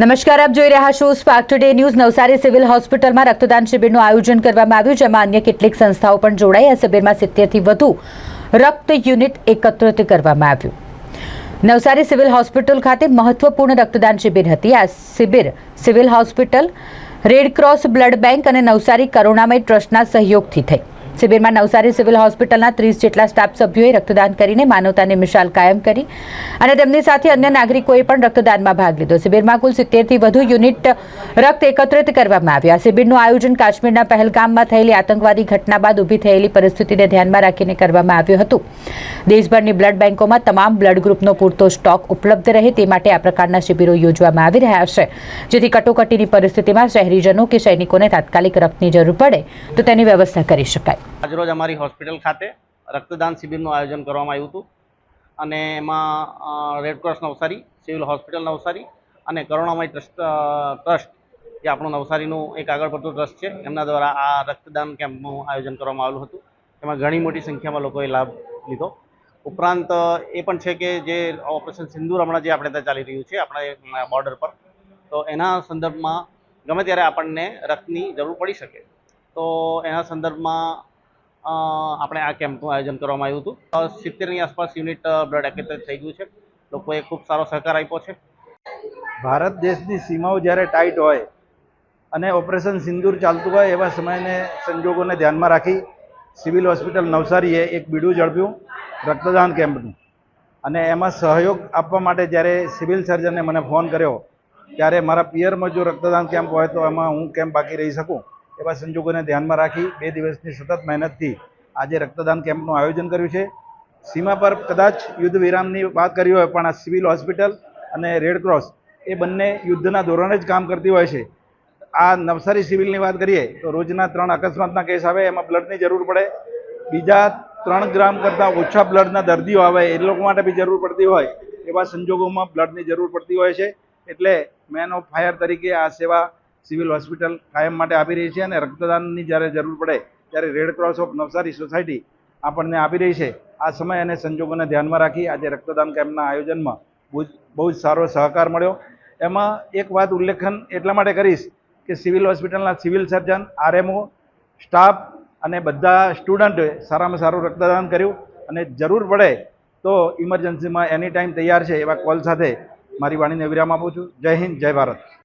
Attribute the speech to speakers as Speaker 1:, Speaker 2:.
Speaker 1: નમસ્કાર, આપ જોઈ રહ્યા છો spark today news Navsari civil હોસ્પિટલમાં રક્તદાન શિબિરનું આયોજન કરવામાં આવ્યું, જેમાં અન્ય કેટલીક સંસ્થાઓ પણ જોડાઈ. આ શિબિરમાં સિત્તેરથી વધુ રક્ત યુનિટ એકત્રિત કરવામાં આવ્યું. નવસારી સિવિલ હોસ્પિટલ ખાતે મહત્વપૂર્ણ રક્તદાન શિબિર હતી. આ શિબિર civil hospital, Red Cross blood bank અને નવસારી કરુણામય ટ્રસ્ટના સહયોગથી થઈ. શિબિરમાં નવસારી સિવિલ હોસ્પિટલના ત્રીસ જેટલા સ્ટાફ સભ્યોએ રક્તદાન કરીને માનવતાની મિશાલ કાયમ કરી અને તેમની સાથે અન્ય નાગરિકોએ પણ રક્તદાનમાં ભાગ લીધો. શિબિરમાં કુલ સિત્તેરથી વધુ યુનિટ રક્ત એકત્રિત કરવામાં આવ્યા. શિબિરનું આયોજન કાશ્મીરના પહેલગામમાં થયેલી આતંકવાદી ઘટના બાદ ઊભી થયેલી પરિસ્થિતિને ધ્યાનમાં રાખીને કરવામાં આવ્યું હતું. દેશભરની બ્લડ બેંકોમાં તમામ બ્લડ ગ્રુપનો પૂરતો સ્ટોક ઉપલબ્ધ રહે તે માટે આ પ્રકારના શિબિરો યોજવામાં આવી રહ્યા છે. જેથી કટોકટીની પરિસ્થિતિમાં શહેરીજનો કે સૈનિકોને તાત્કાલિક રક્તની જરૂર પડે તો તેની વ્યવસ્થા કરી શકાય.
Speaker 2: આજરોજ અમારી હોસ્પિટલ ખાતે રક્તદાન શિબિરનું આયોજન કરવામાં આવ્યું હતું. અને એમાં Red Cross Navsari, civil hospital Navsari અને કરુણામય ટ્રસ્ટ ટ્રસ્ટ, જે આપણું નવસારીનું એક આગળ પડતું ટ્રસ્ટ છે, એમના દ્વારા આ રક્તદાન કેમ્પનું આયોજન કરવામાં આવેલું હતું. એમાં ઘણી મોટી સંખ્યામાં લોકોએ લાભ લીધો. ઉપરાંત, એ પણ છે કે જે ઓપરેશન સિંદૂર હમણાં જે આપણે ત્યાં ચાલી રહ્યું છે, આપણે બોર્ડર પર, તો એના સંદર્ભમાં ગમે ત્યારે આપણને રક્તની જરૂર પડી શકે. તો એના સંદર્ભમાં આપણે આ કેમ્પનું આયોજન કરવામાં આવ્યું હતું. સિત્તેરની આસપાસ યુનિટ બ્લડ એકત્રિત થઈ ગયું છે. લોકોએ ખૂબ સારો સહકાર આપ્યો છે.
Speaker 3: ભારત દેશની સીમાઓ જ્યારે ટાઈટ હોય અને ઓપરેશન સિંદૂર ચાલતું હોય એવા સમયને સંજોગોને ધ્યાનમાં રાખી સિવિલ હોસ્પિટલ નવસારીએ એક બીડું ઝડપ્યું રક્તદાન કેમ્પનું. અને એમાં સહયોગ આપવા માટે જ્યારે સિવિલ સર્જને મને ફોન કર્યો, ત્યારે મારા પિયરમાં જો રક્તદાન કેમ્પ હોય તો એમાં હું કેમ્પ બાકી રહી શકું? એવા સંજોગોને ધ્યાનમાં રાખી બે દિવસની સતત મહેનતથી આજે રક્તદાન કેમ્પનું આયોજન કર્યું છે. સીમા પર કદાચ યુદ્ધ વિરામની વાત કરી હોય પણ આ સિવિલ હોસ્પિટલ અને રેડક્રોસ એ બંને યુદ્ધના ધોરણે જ કામ કરતી હોય છે. આ નવસારી સિવિલની વાત કરીએ તો રોજના ત્રણ અકસ્માતના કેસ આવે, એમાં બ્લડની જરૂર પડે. બીજા ત્રણ ગ્રામ કરતાં ઓછા બ્લડના દર્દીઓ આવે, એ લોકો માટે બી જરૂર પડતી હોય એવા સંજોગોમાં બ્લડની જરૂર પડતી હોય છે. એટલે મેન ઓફ ફાયર તરીકે આ સેવા સિવિલ હોસ્પિટલ કાયમ માટે આપી રહી છે અને રક્તદાનની જ્યારે જરૂર પડે ત્યારે Red Cross of Navsari society આપણને આપી રહી છે. આ સમય અને સંજોગોને ધ્યાનમાં રાખી આજે રક્તદાન કેમ્પના આયોજનમાં બહુ બહુ જ સારો સહકાર મળ્યો. એમાં એક વાત ઉલ્લેખન એટલા માટે કરીશ કે સિવિલ હોસ્પિટલના સિવિલ સર્જન, આરએમઓ, સ્ટાફ અને બધા સ્ટુડન્ટોએ સારામાં સારું રક્તદાન કર્યું. અને જરૂર પડે તો ઇમરજન્સીમાં એની ટાઈમ તૈયાર છે એવા કોલ સાથે મારી વાણીને વિરામ આપું છું. જય હિન્દ, જય ભારત.